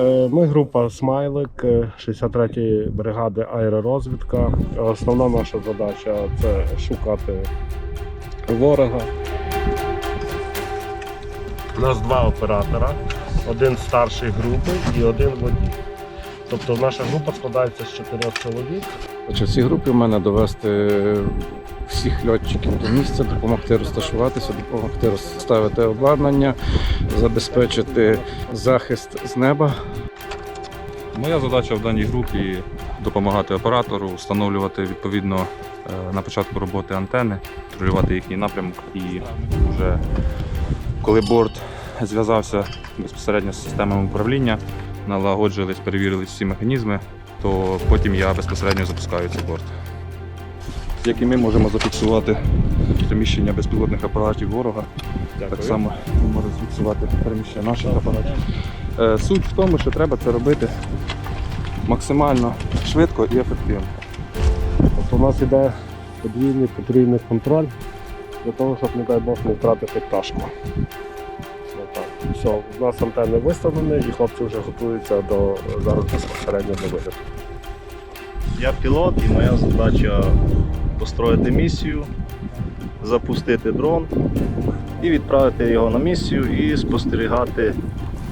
Е, Ми група Смайлик е, 63-ї бригади аеророзвідка. Основна наша задача це шукати ворога. У нас два оператора, один старший групи і один водій. Тобто наша група складається з чотирьох чоловік. Отже, в цій групі в мене довести всіх льотчиків до місця, допомогти розташуватися, допомогти розставити обладнання, забезпечити захист з неба. Моя задача в даній групі допомагати оператору, встановлювати відповідно е, на початку роботи антени, контролювати їхній напрямок і вже коли борт зв'язався безпосередньо з системами управління, налагоджувались, перевірились всі механізми, то потім я безпосередньо запускаю цей борт. Як і ми можемо зафіксувати переміщення безпілотних апаратів ворога, так само ми можемо зафіксувати переміщення наших апаратів. Е, Суть в тому, що треба це робити максимально швидко і ефективно. Тобто у нас іде подвійний потрійний контроль для того, щоб, не дай Бог, не втратити пташку. Все, у нас антенни виставлені і хлопці вже готуються до зараз безпосередньо до виліту. Я пілот і моя задача построїти місію, запустити дрон і відправити його на місію і спостерігати,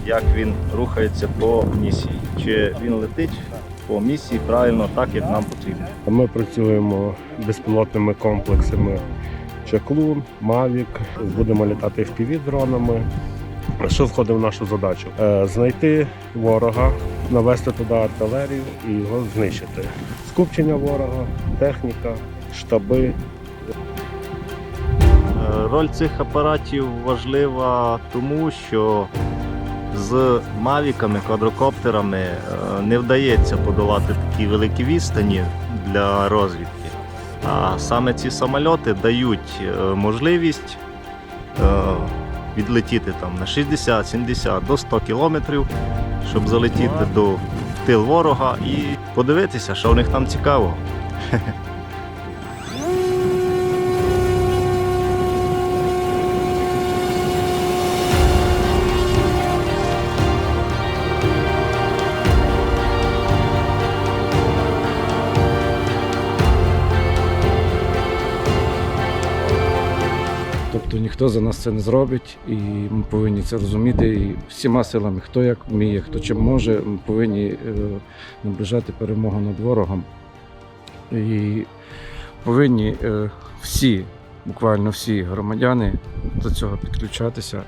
як він рухається по місії. Чи він летить по місії правильно так, як нам потрібно. Ми працюємо безпілотними комплексами Чаклун, Мавік, будемо літати fpv дронами. Що входить в нашу задачу? Е, Знайти ворога, навести туди артилерію і його знищити. Скупчення ворога, техніка, штаби. Е, Роль цих апаратів важлива тому, що з мавіками, квадрокоптерами е, не вдається подолати такі великі відстані для розвідки. А саме ці самольоти дають можливість відлетіти там на 60, 70 до 100 кілометрів, щоб залетіти до тил ворога і подивитися, що в них там цікавого. Тобто ніхто за нас це не зробить, і ми повинні це розуміти. І всіма силами, хто як вміє, хто чим може, ми повинні е, наближати перемогу над ворогом. І повинні е, всі, буквально всі громадяни до цього підключатися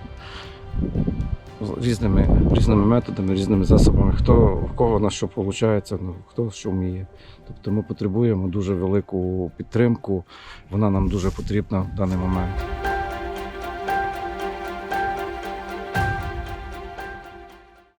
різними, різними методами, різними засобами. Хто в кого на що виходить, ну, хто що вміє. Тобто ми потребуємо дуже велику підтримку. Вона нам дуже потрібна в даний момент.